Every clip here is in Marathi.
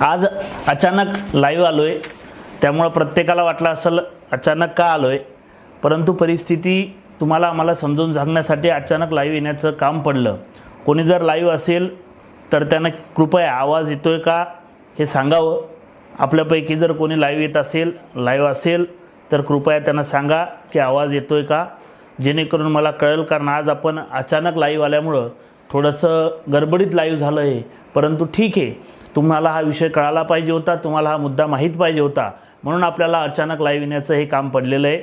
आज अचानक लाईव्ह आलो आहे त्यामुळं प्रत्येकाला वाटलं असेल अचानक का आलो आहे परंतु परिस्थिती तुम्हाला आम्हाला समजून सांगण्यासाठी अचानक लाईव्ह येण्याचं काम पडलं. कोणी जर लाईव्ह असेल तर त्यानं कृपया आवाज येतो आहे का हे सांगावं. आपल्यापैकी जर कोणी लाईव्ह येत असेल लाईव्ह असेल तर कृपया त्यांना सांगा की आवाज येतो आहे का? जेणेकरून मला कळेल कारण आज आपण अचानक लाईव्ह आल्यामुळं थोडंसं गडबडीत लाईव्ह झालं आहे परंतु ठीक आहे तुम्हाला हा विषय कळाला पाहिजे होता तुम्हाला हा मुद्दा माहीत पाहिजे होता. म्हणून आपल्याला अचानक लाईव्ह येण्याचं हे काम पडलेलं आहे.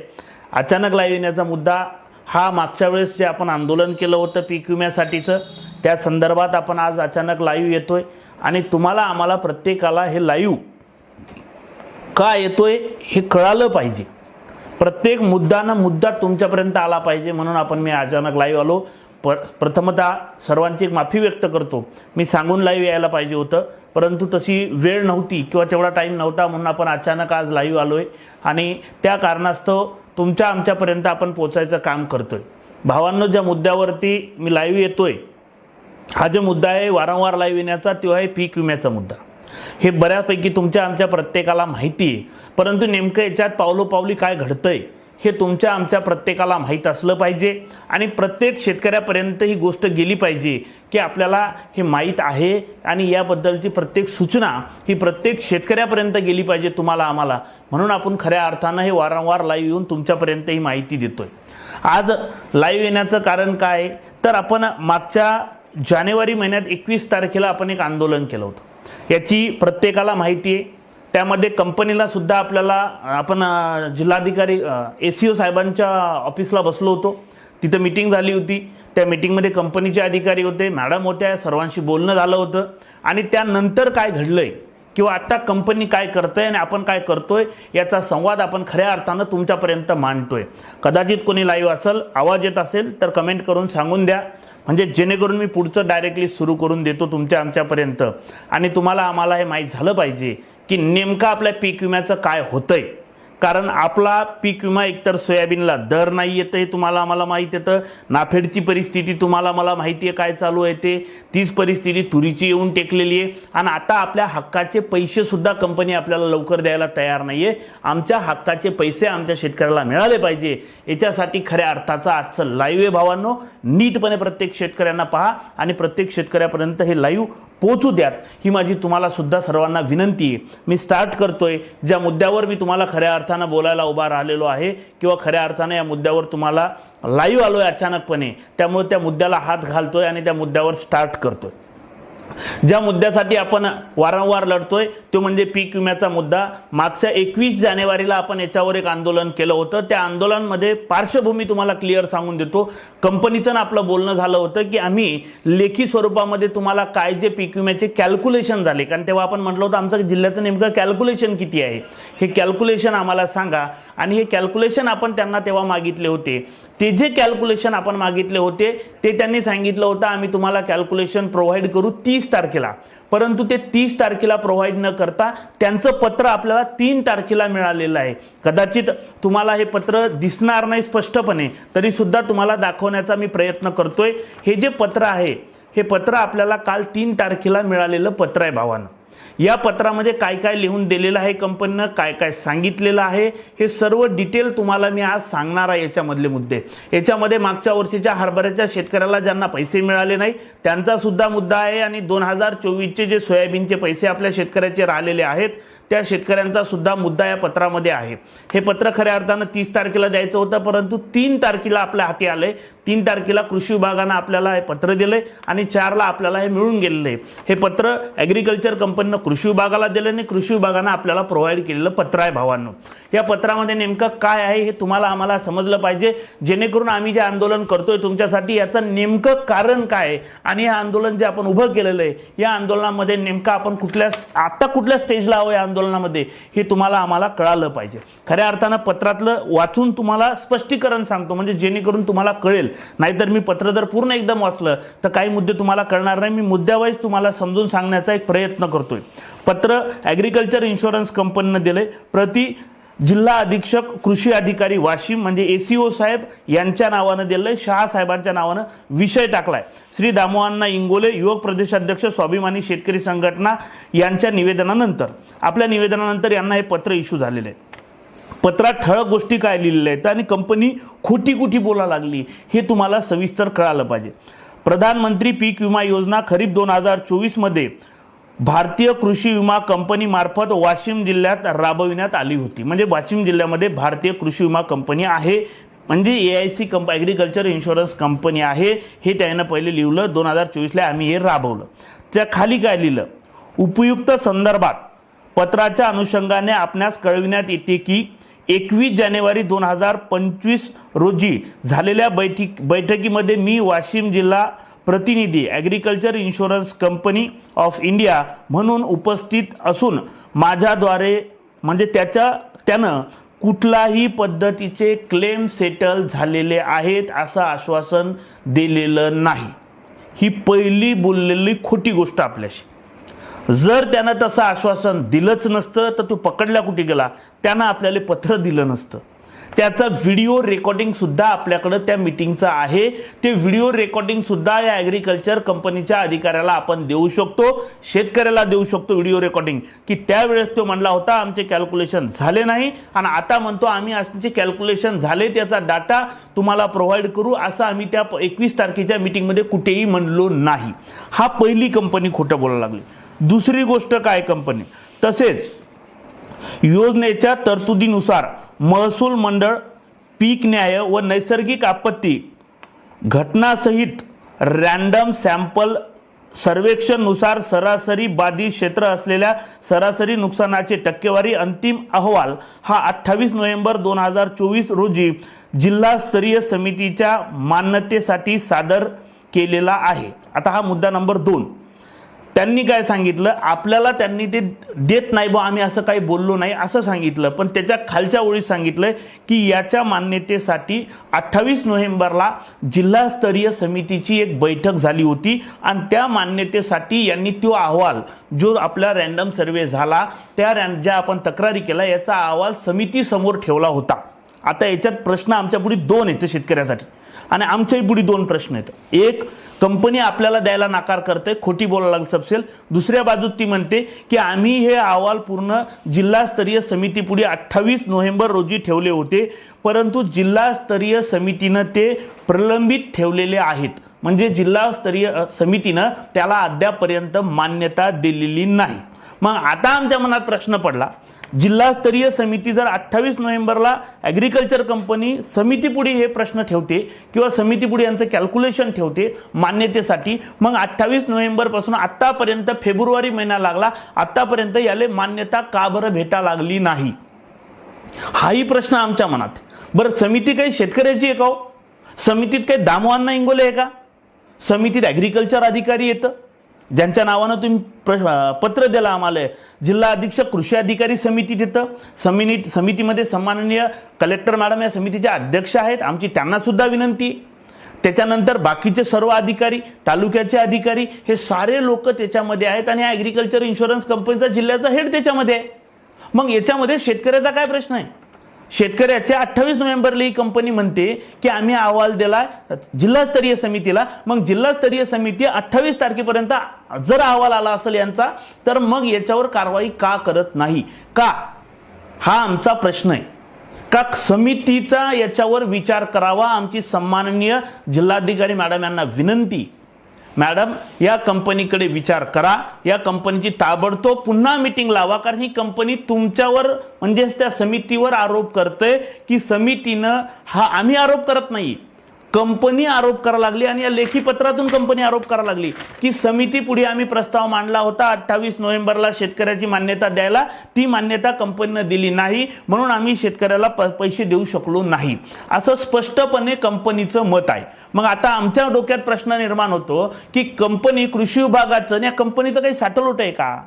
अचानक लाईव्ह येण्याचा मुद्दा हा मागच्या वेळेस जे आपण आंदोलन केलं होतं पीक विम्यासाठीचं त्या संदर्भात आपण आज अचानक लाईव्ह येतोय. आणि तुम्हाला आम्हाला प्रत्येकाला हे लाईव्ह का येतोय हे कळालं पाहिजे. प्रत्येक मुद्दानं मुद्दा तुमच्यापर्यंत आला पाहिजे म्हणून आपण मी अचानक लाईव्ह आलो. प प्रथमतः सर्वांची एक माफी व्यक्त करतो. मी सांगून लाईव्ह यायला पाहिजे होतं. परंतु तशी वेळ नव्हती किंवा तेवढा टाईम नव्हता म्हणून आपण अचानक आज लाईव्ह आलो आहे आणि त्या कारणास्तव तुमच्या आमच्यापर्यंत आपण पोचायचं काम करतो आहे भावांनो ज्या मुद्द्यावरती मी लाईव्ह आहे हा जो मुद्दा आहे वारंवार लाईव्ह येण्याचा तो आहे पीक विम्याचा मुद्दा. हे बऱ्यापैकी तुमच्या आमच्या प्रत्येकाला माहिती आहे. परंतु नेमकं याच्यात पावलोपावली काय घडतं आहे हे तुमच्या आमच्या प्रत्येकाला माहीत असलं पाहिजे. आणि प्रत्येक शेतकऱ्यापर्यंत ही गोष्ट गेली पाहिजे की आपल्याला हे माहीत आहे आणि याबद्दलची प्रत्येक सूचना ही प्रत्येक शेतकऱ्यापर्यंत गेली पाहिजे तुम्हाला आम्हाला. म्हणून आपण खऱ्या अर्थानं हे वारंवार लाईव्ह येऊन तुमच्यापर्यंत ही माहिती देतोय. आज लाईव्ह येण्याचं कारण काय? तर आपण मागच्या जानेवारी महिन्यात एकवीस तारखेला आपण एक आंदोलन केलं होतं. याची प्रत्येकाला माहिती आहे. त्यामध्ये कंपनीला सुद्धा आपल्याला आपण जिल्हाधिकारी ए सी ओ साहेबांच्या ऑफिसला बसलो होतो. तिथं मिटिंग झाली होती. त्या मिटिंगमध्ये कंपनीचे अधिकारी होते. मॅडम होत्या सर्वांशी बोलणं झालं होतं. आणि त्यानंतर काय घडलं आहे किंवा आत्ता कंपनी काय करतंय आणि आपण काय करतोय याचा संवाद आपण खऱ्या अर्थानं तुमच्यापर्यंत मांडतोय. कदाचित कोणी लाईव्ह असेल आवाज येत असेल तर कमेंट करून सांगून द्या. म्हणजे जेणेकरून मी पुढचं डायरेक्टली सुरू करून देतो तुमच्या आमच्यापर्यंत. आणि तुम्हाला आम्हाला हे माहीत झालं पाहिजे की नेमकं आपल्या पीक विम्याचं काय होतंय. कारण आपला पीक विमा एकतर सोयाबीनला दर नाही येतं हे तुम्हाला आम्हाला माहीत येतं. नाफेडची परिस्थिती तुम्हाला मला माहिती आहे काय चालू आहे ते. तीच परिस्थिती तुरीची येऊन टेकलेली आहे. आणि आता आपल्या हक्काचे पैसेसुद्धा कंपनी आपल्याला लवकर द्यायला तयार नाही आहे आमच्या हक्काचे पैसे आमच्या शेतकऱ्याला मिळाले पाहिजे. याच्यासाठी खऱ्या अर्थाचा आजचं लाईव्ह आहे भावांनो. नीटपणे प्रत्येक शेतकऱ्यांना पहा. आणि प्रत्येक शेतकऱ्यापर्यंत हे लाईव्ह पोचू द्यात. ही माझी तुम्हाला सुद्धा सर्वांना विनंती आहे. मी स्टार्ट करतो आहे ज्या मुद्द्यावर मी तुम्हाला खऱ्या अर्थानं बोलायला उभा राहिलेलो आहे किंवा खऱ्या अर्थानं या मुद्द्यावर तुम्हाला लाईव्ह आलो आहे अचानकपणे त्यामुळे त्या मुद्द्याला हात घालतो आहे आणि त्या मुद्द्यावर स्टार्ट करतो आहे ज्या मुद्द्यासाठी आपण वारंवार लढतोय तो म्हणजे पीक विम्याचा मुद्दा. मागच्या एकवीस जानेवारीला आपण याच्यावर एक आंदोलन केलं होतं. त्या आंदोलनामध्ये पार्श्वभूमी तुम्हाला क्लिअर सांगून देतो. कंपनीचं ना आपलं बोलणं झालं होतं की आम्ही लेखी स्वरूपामध्ये तुम्हाला काय जे पीक विम्याचे कॅल्क्युलेशन झाले. कारण तेव्हा आपण म्हटलं होतं आमचं जिल्ह्याचं नेमकं कॅल्क्युलेशन किती आहे? हे कॅल्क्युलेशन आम्हाला सांगा. आणि हे कॅल्क्युलेशन आपण त्यांना तेव्हा मागितले होते. ते जे कॅल्क्युलेशन आपण मागितले होते ते त्यांनी सांगितलं होतं आम्ही तुम्हाला कॅल्क्युलेशन प्रोव्हाइड करू. ती तीस तारखेला. परंतु ते तीस तारखेला प्रोव्हाइड न करता त्यांचं पत्र आपल्याला तीन तारखेला मिळालेलं आहे. कदाचित तुम्हाला हे पत्र दिसणार नाही स्पष्टपणे तरी सुद्धा तुम्हाला दाखवण्याचा मी प्रयत्न करतोय. हे जे पत्र आहे हे पत्र आपल्याला काल तीन तारखेला मिळालेलं पत्र आहे भावानं. या पत्रामध्ये काय काय लिहून दिलेलं आहे कंपनीनं काय काय सांगितलेलं आहे हे सर्व डिटेल तुम्हाला मी आज सांगणार आहे याच्यामधले मुद्दे. याच्यामध्ये मागच्या वर्षीच्या हरभऱ्याच्या शेतकऱ्याला ज्यांना पैसे मिळाले नाही त्यांचा सुद्धा मुद्दा आहे आणि दोन हजार चोवीसचे जे सोयाबीनचे पैसे आपल्या शेतकऱ्याचे राहिलेले आहेत त्या शेतकऱ्यांचा सुद्धा मुद्दा या पत्रामध्ये आहे. हे पत्र खऱ्या अर्थानं तीस तारखेला द्यायचं होतं परंतु तीन तारखेला आपल्या हाती आलंय. तीन तारखेला कृषी विभागानं आपल्याला हे पत्र दिलंय आणि चारला आपल्याला हे मिळून गेलेलं आहे. हे पत्र ॲग्रिकल्चर कंपनीनं कृषी विभागाला दिलं आणि कृषी विभागानं आपल्याला प्रोव्हाइड केलेलं पत्र आहे भावांनो. या पत्रामध्ये नेमकं काय आहे हे तुम्हाला आम्हाला समजलं पाहिजे. जेणेकरून आम्ही जे आंदोलन करतोय तुमच्यासाठी याचं नेमकं कारण काय आहे आणि हे आंदोलन जे आपण उभं केलेलं आहे या आंदोलनामध्ये नेमकं आपण कुठल्या आता कुठल्या स्टेजला आहोत या आंदोलनामध्ये हे तुम्हाला आम्हाला कळालं पाहिजे. खऱ्या अर्थानं पत्रातलं वाचून तुम्हाला स्पष्टीकरण सांगतो म्हणजे जेणेकरून तुम्हाला कळेल. नाहीतर मी पत्र जर पूर्ण एकदम वाचलं तर काही मुद्दे तुम्हाला कळणार नाही. मी मुद्द्यावाईज तुम्हाला समजून सांगण्याचा एक प्रयत्न करतोय. पत्र ॲग्रिकल्चर इन्शुरन्स कंपनीनं दिलंय. प्रति जिल्हा अधीक्षक कृषी अधिकारी वाशिम म्हणजे एसीओ साहेब यांच्या नावानं दिलं शहा साहेबांच्या नावानं विषय टाकलाय. श्री दामोअण्णा इंगोले युवक प्रदेशाध्यक्ष स्वाभिमानी शेतकरी संघटना यांच्या निवेदनानंतर. आपल्या निवेदनानंतर यांना हे पत्र इश्यू झालेलं आहे पत्रात ठळक गोष्टी काय लिहिलेल्या आहेत आणि कंपनी खोटी कुठी बोला लागली हे तुम्हाला सविस्तर कळालं पाहिजे. प्रधानमंत्री पीक विमा योजना खरीप दोन हजार चोवीसमध्ये भारतीय कृषी विमा कंपनी मार्फत वाशिम जिल्ह्यात राबविण्यात आली होती. म्हणजे वाशिम जिल्ह्यामध्ये भारतीय कृषी विमा कंपनी आहे. म्हणजे A I C comp agriculture insurance company आहे. हे त्यानं पहिले लिहिलं. दोन हजार चोवीसला आम्ही हे राबवलं. त्या खाली काय लिहिलं? उपयुक्त संदर्भात पत्राच्या अनुषंगाने आपणास कळविण्यात येते की एकवीस जानेवारी दोन हजार पंचवीस रोजी झालेल्या बैठक बैठकीमध्ये मी वाशिम जिल्हा प्रतिनिधी agriculture insurance company of India म्हणून उपस्थित असून माझ्याद्वारे म्हणजे त्याच्या त्यानं कुठलाही पद्धतीचे क्लेम सेटल झालेले आहेत असं आश्वासन दिलेलं नाही. ही पहिली बोललेली खोटी गोष्ट आपल्याशी. जर त्यानं तसं आश्वासन दिलंच नसतं तर तो पकडल्या कुठे गेला? त्यानं आपल्याला पत्र दिलं नसतं. त्याचा व्हिडिओ रेकॉर्डिंग सुद्धा आपल्याकडं त्या मिटिंगचं आहे. ते व्हिडिओ रेकॉर्डिंग सुद्धा या ॲग्रिकल्चर कंपनीच्या अधिकाऱ्याला आपण देऊ शकतो. शेतकऱ्याला देऊ शकतो व्हिडिओ रेकॉर्डिंग की त्यावेळेस तो म्हणला होता आमचे कॅल्क्युलेशन झाले नाही. आणि आता म्हणतो आम्ही आमचे कॅल्क्युलेशन झाले त्याचा डाटा तुम्हाला प्रोव्हाइड करू. असं आम्ही त्या एकवीस तारखेच्या मिटिंगमध्ये कुठेही म्हणलो नाही. हा पहिली कंपनी खोटं बोलायला लागली. दुसरी गोष्ट काय कंपनी तसेच योजनेच्या तरतुदीनुसार महसूल मंडळ पीक न्याय व नैसर्गिक आपत्ती घटनासहित रँडम सॅम्पल सर्वेक्षणनुसार सरासरी बाधित क्षेत्र असलेल्या सरासरी नुकसानाचे टक्केवारी अंतिम अहवाल हा अठ्ठावीस नोव्हेंबर दोन हजार चोवीस रोजी जिल्हास्तरीय समितीच्या मान्यतेसाठी सादर केलेला आहे. आता हा मुद्दा नंबर दोन. त्यांनी काय सांगितलं? आपल्याला त्यांनी ते देत नाही बा आम्ही असं काही बोललो नाही असं सांगितलं. पण त्याच्या खालच्या ओळीत सांगितलं की याच्या मान्यतेसाठी अठ्ठावीस नोव्हेंबरला जिल्हास्तरीय समितीची एक बैठक झाली होती आणि त्या मान्यतेसाठी यांनी तो अहवाल जो आपला रँडम सर्वे झाला त्या रॅन ज्या आपण तक्रारी केला याचा अहवाल समितीसमोर ठेवला होता. आता याच्यात प्रश्न आमच्या पुढे दोन येते शेतकऱ्यासाठी. आणि आमच्याही पुढे दोन प्रश्न आहेत. एक कंपनी आपल्याला द्यायला नकार करते खोटी बोलायला सपसेल दुसऱ्या बाजूत ती म्हणते की आम्ही हे अहवाल पूर्ण जिल्हास्तरीय समितीपुढे अठ्ठावीस नोव्हेंबर रोजी ठेवले होते परंतु जिल्हास्तरीय समितीनं ते प्रलंबित ठेवलेले आहेत. म्हणजे जिल्हास्तरीय समितीनं त्याला अद्यापर्यंत मान्यता दिलेली नाही. मग आता आमच्या मनात प्रश्न पडला जिल्हास्तरीय समिती जर अठ्ठावीस नोव्हेंबरला ॲग्रिकल्चर कंपनी समितीपुढे हे प्रश्न ठेवते किंवा समितीपुढे यांचं कॅल्क्युलेशन ठेवते मान्यतेसाठी मग अठ्ठावीस नोव्हेंबरपासून आत्तापर्यंत फेब्रुवारी महिना लागला आत्तापर्यंत याला मान्यता का बरं भेटा लागली नाही? हाही प्रश्न आमच्या मनात. बरं समिती काही शेतकऱ्याची आहे का हो? समितीत काही दामवांना इंगोले आहे का? समितीत ॲग्रिकल्चर अधिकारी येतं? ज्यांच्या नावानं तुम्ही प्र पत्र दिलं आम्हाला. जिल्हा अधीक्षक कृषी अधिकारी समिती तिथं. समिनी समितीमध्ये सन्माननीय कलेक्टर मॅडम या समितीच्या अध्यक्ष आहेत. आमची त्यांनासुद्धा विनंती. त्याच्यानंतर बाकीचे सर्व अधिकारी तालुक्याचे अधिकारी हे सारे लोक त्याच्यामध्ये आहेत आणि ॲग्रिकल्चर इन्शुरन्स कंपनीचा जिल्ह्याचा हेड त्याच्यामध्ये आहे. मग याच्यामध्ये शेतकऱ्याचा काय प्रश्न आहे? शेतकऱ्याच्या अठ्ठावीस नोव्हेंबरला ही कंपनी म्हणते की आम्ही अहवाल दिला जिल्हास्तरीय समितीला. मग जिल्हास्तरीय समिती अठ्ठावीस तारखेपर्यंत जर अहवाल आला असेल यांचा तर मग याच्यावर कारवाई का करत नाही? का? हा आमचा प्रश्न आहे. का समितीचा याच्यावर विचार करावा? आमची सन्माननीय जिल्हाधिकारी मॅडम यांना विनंती मॅडम या कंपनीकडे विचार करा. या कंपनीची ताबडतोब पुन्हा मिटिंग लावा. कारण ही कंपनी तुमच्यावर म्हणजेच त्या समितीवर आरोप करते की समितीनं हा आम्ही आरोप करत नाही. कंपनी आरोप करा लागली आणि या लेखी पत्रातून कंपनी आरोप करा लागली. की समिती पुढे आम्ही प्रस्ताव मांडला होता अठ्ठावीस नोव्हेंबरला शेतकऱ्याची मान्यता द्यायला. ती मान्यता कंपनीनं दिली नाही. म्हणून आम्ही शेतकऱ्याला प- पैसे देऊ शकलो नाही. असं स्पष्टपणे कंपनीचं मत आहे. मग आता आमच्या डोक्यात प्रश्न निर्माण होतो की कंपनी कृषी विभागाचं आणि या कंपनीचं काही साठलोट आहे का?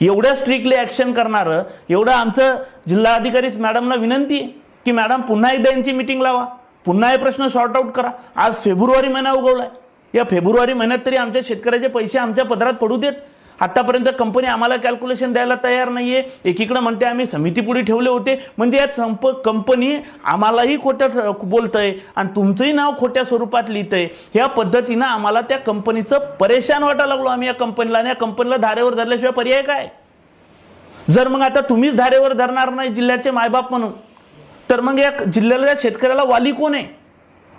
एवढ्या स्ट्रिक्टली ऍक्शन करणारं एवढं आमचं जिल्हाधिकारीच मॅडमना विनंती आहे की मॅडम पुन्हा एकदा यांची मिटिंग लावा. पुन्हा हे प्रश्न सॉर्ट आउट करा. आज फेब्रुवारी महिना उगवलाय. या फेब्रुवारी महिन्यात तरी आमच्या शेतकऱ्याचे पैसे आमच्या पदरात पडू देत. आतापर्यंत कंपनी आम्हाला कॅल्क्युलेशन द्यायला तयार नाहीये. एकीकडे म्हणते आम्ही समितीपुढे ठेवले होते. म्हणजे या संप कंपनी आम्हालाही खोट्यात बोलतंय आणि तुमचंही नाव खोट्या स्वरूपात लिहितंय. ह्या पद्धतीनं आम्हाला त्या कंपनीचं परेशान वाटायला लागलो आम्ही या कंपनीला आणि या कंपनीला धारेवर धरल्याशिवाय पर्याय काय? जर मग आता तुम्हीच धारेवर धरणार नाही जिल्ह्याचे मायबाप म्हणून. तर मग या जिल्ह्याला या शेतकऱ्याला वाली कोण आहे?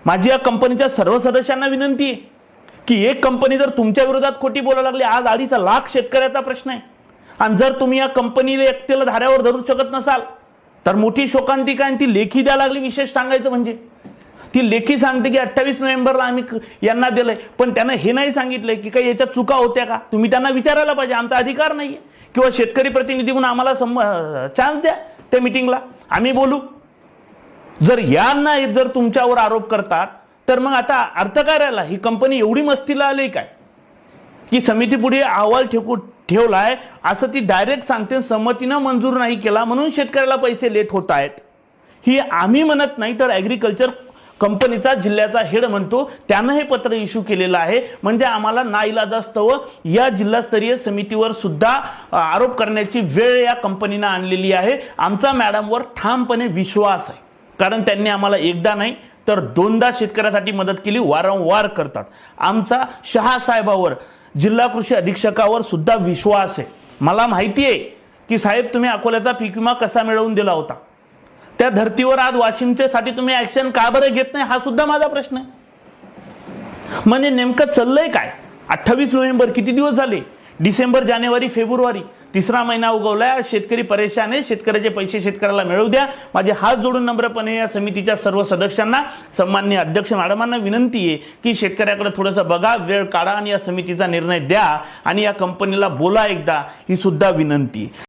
माझी या कंपनीच्या सर्व सदस्यांना विनंती आहे की एक कंपनी जर तुमच्या विरोधात खोटी बोलायला लागली आज अडीचा लाख शेतकऱ्याचा प्रश्न आहे. आणि जर तुम्ही या कंपनीला एकट्याला धाऱ्यावर धरू शकत नसाल तर मोठी शोकांतिका आणि ती लेखी द्यायला लागली विशेष सांगायचं म्हणजे. ती लेखी सांगते की अठ्ठावीस नोव्हेंबरला आम्ही यांना दिलंय. पण त्यांना हे नाही सांगितलंय की काही याच्यात चुका होत्या का? तुम्ही त्यांना विचारायला पाहिजे. आमचा अधिकार नाहीये. किंवा शेतकरी प्रतिनिधी म्हणून आम्हाला चान्स द्या त्या मिटिंगला आम्ही बोलू. जर यांना जर तुमच्यावर आरोप करतात तर मग आता अर्थ काय राहिला ही कंपनी एवढी मस्तीला आली काय? की समितीपुढे अहवाल ठेवू ठेवलाय असं ती डायरेक्ट सांगते संमतीनं मंजूर नाही केला म्हणून शेतकऱ्याला पैसे लेट होत आहेत. ही आम्ही म्हणत नाही तर ॲग्रिकल्चर कंपनीचा जिल्ह्याचा हेड म्हणतो त्यानं हे पत्र इश्यू केलेलं आहे. म्हणजे आम्हाला नाईलाजास्तव या जिल्हास्तरीय समितीवर सुद्धा आरोप करण्याची वेळ या कंपनीनं आणलेली आहे. आमचा मॅडमवर ठामपणे विश्वास आहे. कारण त्यांनी आम्हाला एकदा नाही तर दोनदा शेतकऱ्यासाठी मदत केली वारंवार करतात. आमचा शहा साहेबावर जिल्हा कृषी अधीक्षकावर सुद्धा विश्वास आहे. मला माहिती आहे की साहेब तुम्ही अकोल्याचा पीक विमा कसा मिळवून दिला होता? त्या धर्तीवर आज वाशिमच्यासाठी तुम्ही ऍक्शन का बरं घेत नाही? हा सुद्धा माझा प्रश्न आहे. म्हणजे नेमकं चाललंय काय? अठ्ठावीस नोव्हेंबर किती दिवस झाले? डिसेंबर जानेवारी फेब्रुवारी. तिसरा महिना उगवलाय. शेतकरी परेशान आहे शेतकऱ्याचे पैसे शेतकऱ्याला मिळवू द्या. माझे हात जोडून नम्रपणे या समितीच्या सर्व सदस्यांना सन्मान्य अध्यक्ष मॅडमांना विनंती आहे की शेतकऱ्याकडे थोडंसं बघा वेळ काढा आणि या समितीचा निर्णय द्या आणि या कंपनीला बोला एकदा ही सुद्धा विनंती आहे.